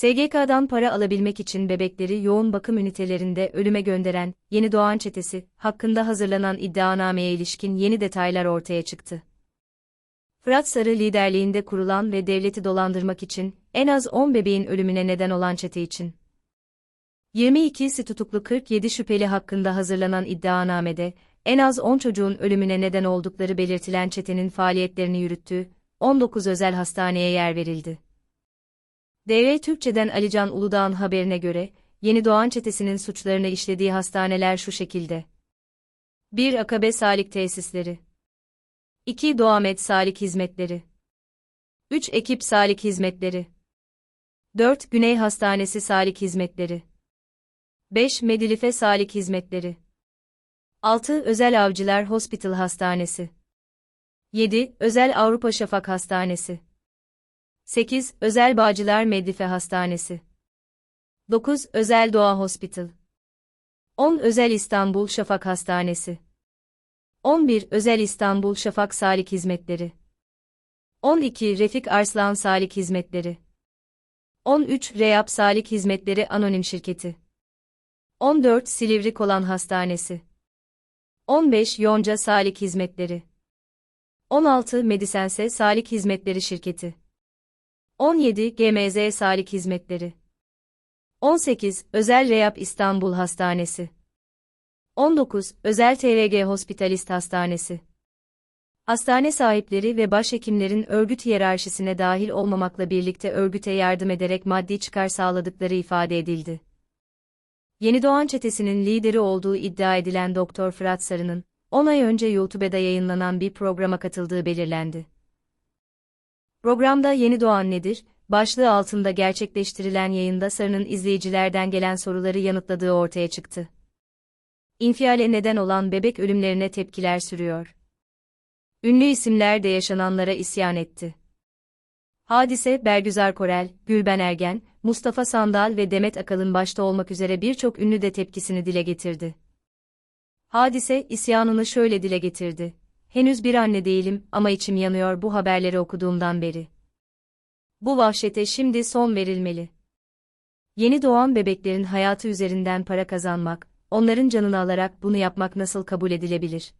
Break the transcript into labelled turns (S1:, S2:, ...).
S1: SGK'dan para alabilmek için bebekleri yoğun bakım ünitelerinde ölüme gönderen Yeni Doğan çetesi hakkında hazırlanan iddianameye ilişkin yeni detaylar ortaya çıktı. Fırat Sarı liderliğinde kurulan ve devleti dolandırmak için en az 10 bebeğin ölümüne neden olan çete için 22'si tutuklu 47 şüpheli hakkında hazırlanan iddianamede en az 10 çocuğun ölümüne neden oldukları belirtilen çetenin faaliyetlerini yürüttüğü 19 özel hastaneye yer verildi. DV Türkçe'den Alican Uludağ'ın haberine göre, Yeni Doğan çetesinin suçlarını işlediği hastaneler şu şekilde. 1. Akabe Sağlık Tesisleri 2. Doğamet Sağlık Hizmetleri 3. Ekip Sağlık Hizmetleri 4. Güney Hastanesi Sağlık Hizmetleri 5. Medilife Sağlık Hizmetleri 6. Özel Avcılar Hospital Hastanesi 7. Özel Avrupa Şafak Hastanesi 8. Özel Bağcılar Medlife Hastanesi 9. Özel Doğa Hospital 10. Özel İstanbul Şafak Hastanesi 11. Özel İstanbul Şafak Sağlık Hizmetleri 12. Refik Arslan Sağlık Hizmetleri 13. Reyap Sağlık Hizmetleri Anonim Şirketi 14. Silivri Kolan Hastanesi 15. Yonca Sağlık Hizmetleri 16. Medisense Sağlık Hizmetleri Şirketi 17. GMZ Sağlık Hizmetleri 18. Özel Reyap İstanbul Hastanesi 19. Özel TRG Hospitalist Hastanesi Hastane sahipleri ve başhekimlerin örgüt hiyerarşisine dahil olmamakla birlikte örgüte yardım ederek maddi çıkar sağladıkları ifade edildi. Yeni Doğan çetesinin lideri olduğu iddia edilen Doktor Fırat Sarı'nın, 10 ay önce YouTube'da yayınlanan bir programa katıldığı belirlendi. Programda Yeni Doğan nedir? başlığı altında gerçekleştirilen yayında Sarı'nın izleyicilerden gelen soruları yanıtladığı ortaya çıktı. İnfiale neden olan bebek ölümlerine tepkiler sürüyor. Ünlü isimler de yaşananlara isyan etti. Hadise, Bergüzar Korel, Gülben Ergen, Mustafa Sandal ve Demet Akalın başta olmak üzere birçok ünlü de tepkisini dile getirdi. Hadise, isyanını şöyle dile getirdi. Henüz bir anne değilim ama içim yanıyor bu haberleri okuduğumdan beri. Bu vahşete şimdi son verilmeli. Yeni doğan bebeklerin hayatı üzerinden para kazanmak, onların canını alarak bunu yapmak nasıl kabul edilebilir?